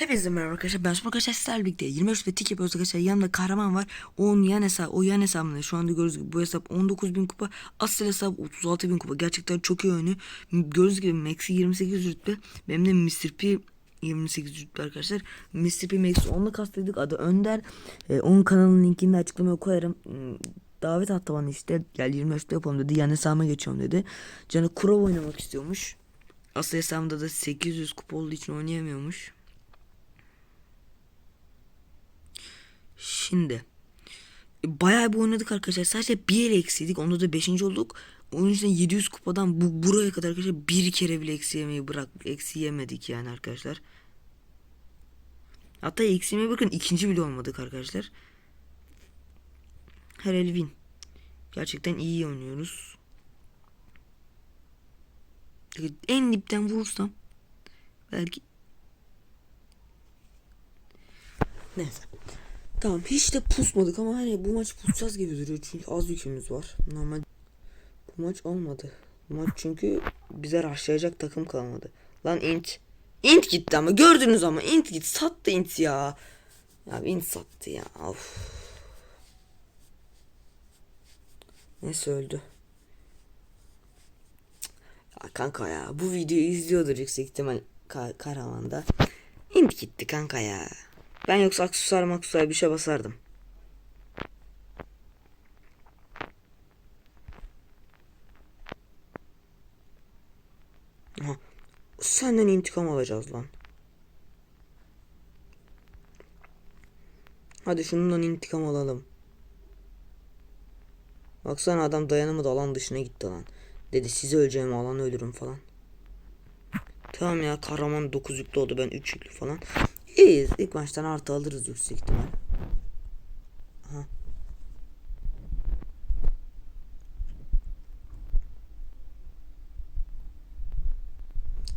Hepinize merhaba arkadaşlar. Ben Süper arkadaşlar sizlerle birlikte 25 ve tik yapıyoruz arkadaşlar. Yanımda kahraman var. Onun yan hesabı, o yan hesabında şu anda gördüğünüz gibi bu hesap 19.000 kupa. Asıl hesap 36.000 kupa. Gerçekten çok iyi oynuyor. Gördüğünüz gibi Max'i 28 rütbe. Benim de Mr. P 28 rütbe arkadaşlar. Mr. P Max'i onunla kastıydık. Adı Önder. Ee, onun kanalının linkini de açıklamaya koyarım. Hmm, Davet attı bana işte. Gel 25'te yapalım dedi. Yan hesabıma geçiyorum dedi. Canı Kurov oynamak istiyormuş. Asıl hesabımda da 800 kupa olduğu için oynayamıyormuş. Şimdi e, bayağı bir oynadık arkadaşlar. Sadece bir ele eksiydik. Onda da 5. olduk. Onun için 700 kupadan bu buraya kadar arkadaşlar bir kere bile eksi yemeyi bırak eksi yemedik yani arkadaşlar. Hatta eksi yemeyi bakın ikinci bile olmadık arkadaşlar. Her el win. Gerçekten iyi oynuyoruz. En dipten vurursam belki Neyse. Tamam hiç de pusmadık ama hani bu maç pusacağız gibi duruyor çünkü az yükümüz var. Normal bu maç olmadı. Bu maç çünkü bize raşlayacak takım kalmadı. Lan int. Int gitti ama gördünüz ama int git sattı int ya. Ya int sattı ya. Of. Neyse öldü. Ya kanka ya bu videoyu izliyordur yüksek ihtimal ka karavanda. İnt gitti kanka ya. Ben yoksa aksesuar maksesuar bir şey basardım. Aha. Senden intikam alacağız lan. Hadi şundan intikam alalım. Baksana adam dayanamadı alan dışına gitti lan. Dedi sizi öleceğim alan ölürüm falan. Tamam ya kahraman 9 yüklü oldu ben 3 yüklü falan. İyiyiz. İlk maçtan artı alırız yüksek ihtimal. Aha.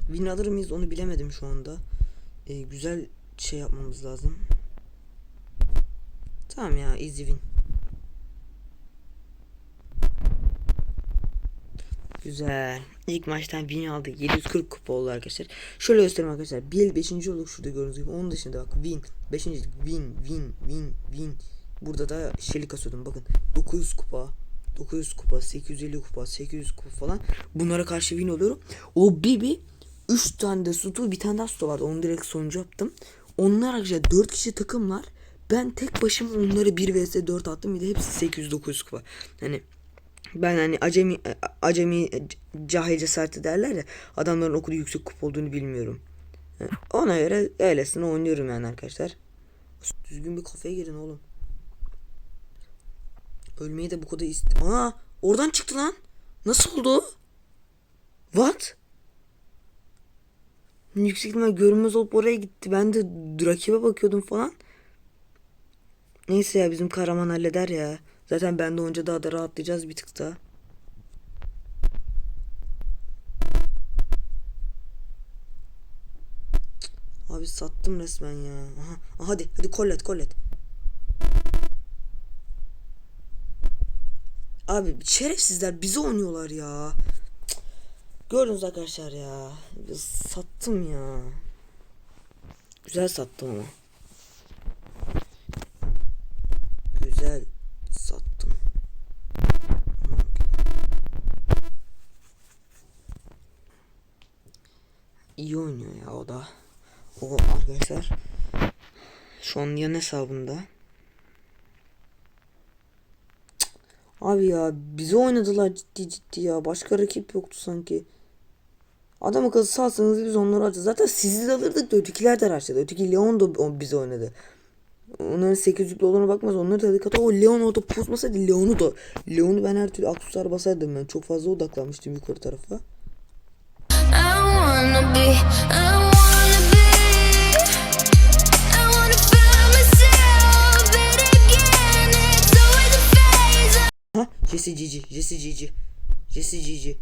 Win alır mıyız onu bilemedim şu anda. Ee, güzel şey yapmamız lazım. Tamam ya easy win. Güzel. İlk maçtan win aldık. 740 kupa oldu arkadaşlar. Şöyle göstereyim arkadaşlar. Bir 5. olduk şurada gördüğünüz gibi. Onun dışında bak win. 5. win win win win. Burada da şeyli kasıyordum bakın. 900 kupa. 900 kupa, 850 kupa, 800 kupa falan. Bunlara karşı win oluyorum. O Bibi 3 tane de sutu bir tane daha sutu vardı. Onu direkt sonuncu yaptım. Onlar arkadaşlar 4 kişi takımlar. Ben tek başıma onları 1 vs 4 attım. Bir de hepsi 800-900 kupa. Hani ben hani acemi acemi cahil cesareti derler ya adamların okudu yüksek kupa olduğunu bilmiyorum. Ona göre öylesine oynuyorum yani arkadaşlar. Düzgün bir kafeye girin oğlum. Ölmeyi de bu kadar ist... Aa oradan çıktı lan. Nasıl oldu? What? Yüksek ihtimal görünmez olup oraya gitti. Ben de rakibe bakıyordum falan. Neyse ya bizim kahraman halleder ya. Zaten ben de önce daha da rahatlayacağız bir tık daha. Abi sattım resmen ya. Aha, hadi hadi kollet kollet. Abi şerefsizler bizi oynuyorlar ya. Gördünüz arkadaşlar ya. Sattım ya. Güzel sattım ama. Güzel sattım. İyi oynuyor ya o da. O arkadaşlar. Yan hesabında. Abi ya bizi oynadılar ciddi ciddi ya. Başka rakip yoktu sanki. Adam akıllı salsanız biz onları alacağız. Zaten sizi de alırdık da ötekiler de araçladı. Öteki Leon da bizi oynadı. Onların 800'lüklü olduğuna bakmaz. Onları da dikkat o Leon orada pusmasaydı Leon'u da Leon'u ben her türlü aksesuar basardım ben. Çok fazla odaklanmıştım yukarı tarafa. I wanna be, I Jesse Cici, Jesse Cici. Jesse Cici.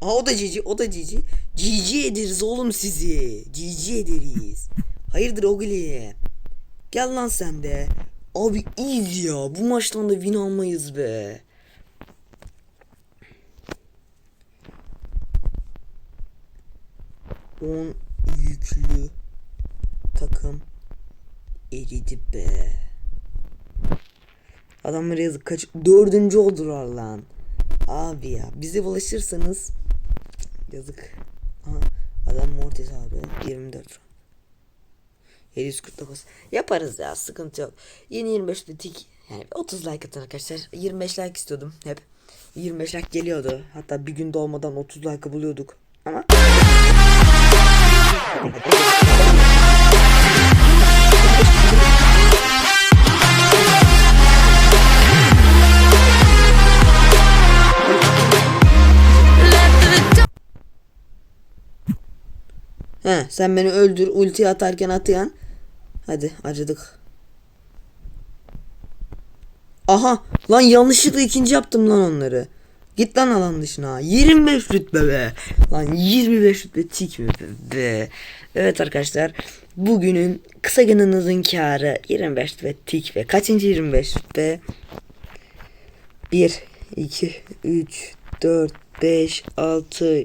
Aa o da Cici, o da Cici. Cici ederiz oğlum sizi. Cici ederiz. Hayırdır Ogli? Gel lan sen de. Abi iyiyiz ya. Bu maçtan da win almayız be. 10 yük yüklü takım eridi be. Adamlara yazık kaç dördüncü oldular lan. Abi ya bize bulaşırsanız yazık. Aha, adam Mortis abi 24 frank. 749 yaparız ya sıkıntı yok. Yeni 25 tik yani 30 like atın arkadaşlar. 25 like istiyordum hep. 25 like geliyordu. Hatta bir gün dolmadan 30 like buluyorduk. Ama He sen beni öldür ulti atarken atayan. Hadi acıdık. Aha lan yanlışlıkla ikinci yaptım lan onları. Git lan alan dışına. 25 rütbe be. Lan 25 rütbe tik mi be, be. Evet arkadaşlar. Bugünün kısa gününüzün karı 25 rütbe tik ve kaçıncı 25 rütbe? 1, 2, 3, 4, 5, 6,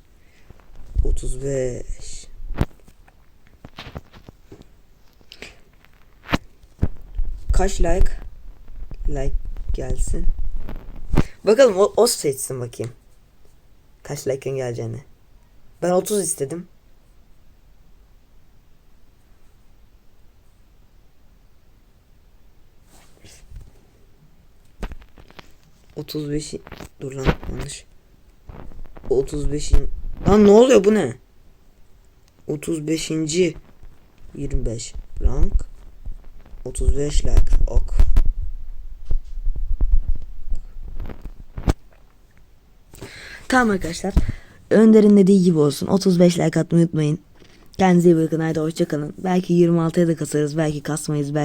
35. Kaç like? Like gelsin. Bakalım o, o seçsin bakayım. Kaç like'ın geleceğini. Ben 30 istedim. Otuz beşi dur lan yanlış. 35'in lan ne oluyor bu ne? 35. 25 rank 35 like ok. Tamam arkadaşlar. Önder'in dediği gibi olsun. 35 like atmayı unutmayın. Kendinize iyi bakın. Haydi hoşçakalın. Belki 26'ya da kasarız. Belki kasmayız. Belki